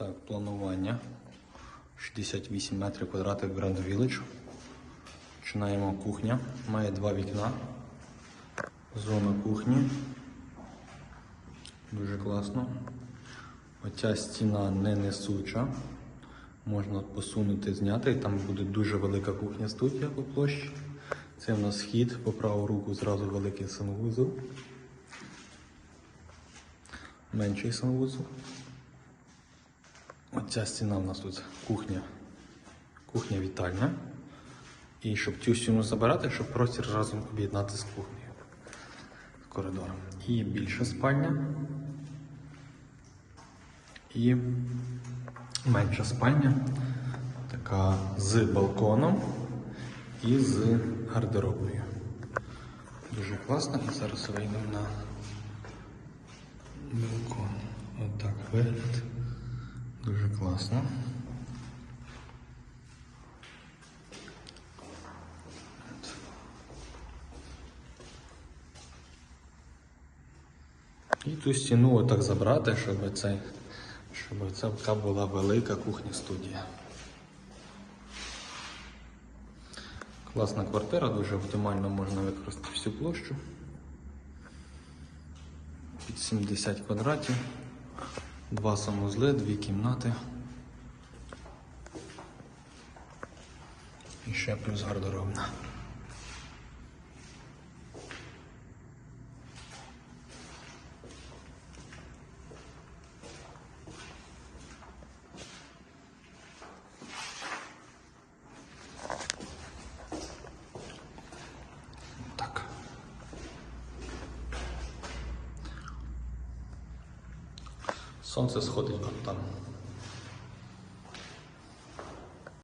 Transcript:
Так, планування. 68 метрів квадратних Grand Village. Починаємо кухня. Має два вікна. Зона кухні. Дуже класно. Оця стіна не несуча. Можна посунути, зняти. Там буде дуже велика кухня студія по площі. Це в нас схід, по праву руку зразу великий санвузол. Менший санвузол. Оця стіна в нас тут кухня. Кухня вітальня. І щоб цю стіну забирати, щоб простір разом об'єднати з кухнею. З коридором. І більша спальня. І менша спальня. Така з балконом і з гардеробною. Дуже класно. І зараз вийдемо на балкон. Отак вигляд. Класно. І ту стіну отак забрати, щоб, це, щоб це була велика кухня студія. Класна квартира, дуже оптимально можна використати всю площу. Під 70 квадратів, два санузли, дві кімнати. І ще плюс гардеробна. Сонце сходить там.